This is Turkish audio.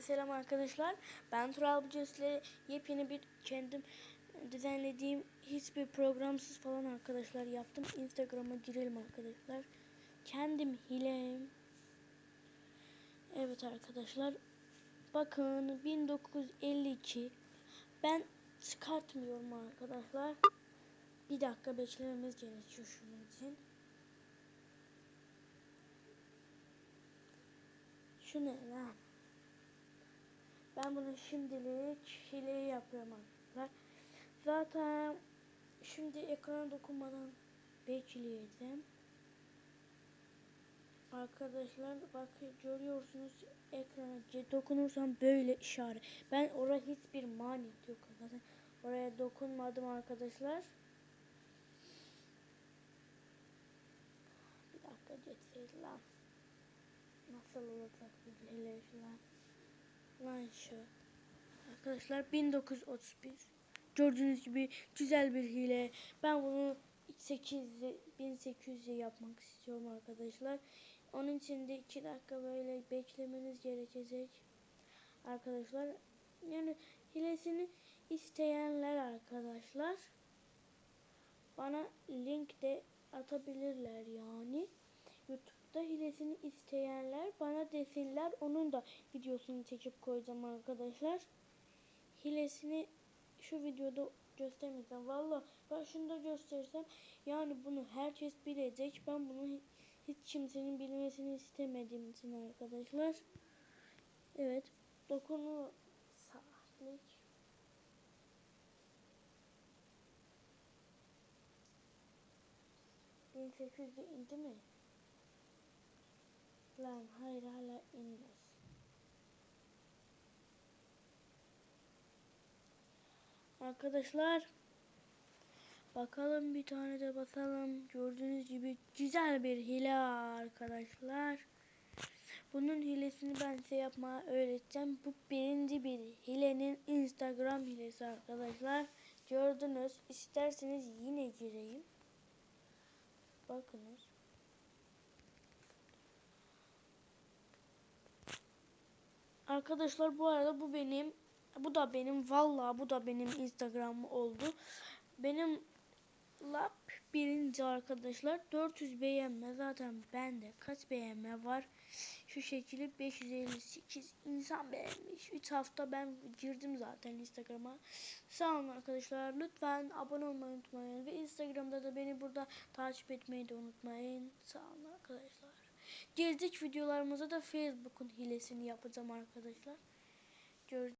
Selam arkadaşlar. Ben Tural Buces'le yepyeni bir kendim düzenlediğim hiçbir programsız falan arkadaşlar yaptım. Instagram'a girelim arkadaşlar. Kendim hileyim. Evet arkadaşlar. Bakın 1952. Ben çıkartmıyorum arkadaşlar. Bir dakika beklememiz gerekiyor şunun için. Şu ne lan? Ben bunu şimdilik hileyi yapıyorum arkadaşlar. Zaten şimdi ekrana dokunmadan bekleyelim. Arkadaşlar bak görüyorsunuz ekrana dokunursam böyle işaret. Ben oraya hiçbir manit yok zaten. Oraya dokunmadım arkadaşlar. Bir dakika geçseydi lan. Nasıl olacak bu hile falan. Lan şu. Arkadaşlar 1931. Gördüğünüz gibi güzel bir hile. Ben bunu 8 1800'e yapmak istiyorum arkadaşlar. Onun için de 2 dakika böyle beklemeniz gerekecek. Arkadaşlar yani hilesini isteyenler arkadaşlar bana link de atabilirler yani. Hilesini isteyenler bana desinler. Onun da videosunu çekip koyacağım arkadaşlar. Hilesini şu videoda göstermeyeceğim. Valla ben şunu da göstersem yani bunu herkes bilecek. Ben bunu hi- hiç kimsenin bilmesini istemediğim için arkadaşlar. Evet. Dokunu saatlik. Bin sekiz indi mi? Lan hayır hala inmez. Arkadaşlar bakalım bir tane de basalım. Gördüğünüz gibi güzel bir hile arkadaşlar. Bunun hilesini ben size yapmaya öğreteceğim. Bu birinci bir hilenin Instagram hilesi arkadaşlar. Gördünüz. İsterseniz yine gireyim. Bakınız. Arkadaşlar bu arada bu benim bu da benim vallahi bu da benim Instagram oldu. Benim lap birinci arkadaşlar 400 beğenme zaten bende kaç beğenme var? Şu şekilde 558 insan beğenmiş. 3 hafta ben girdim zaten Instagram'a. Sağ olun arkadaşlar lütfen abone olmayı unutmayın ve Instagram'da da beni burada takip etmeyi de unutmayın. Sağ olun arkadaşlar gelecek videolarımızda da Facebook'un hilesini yapacağım arkadaşlar. Gör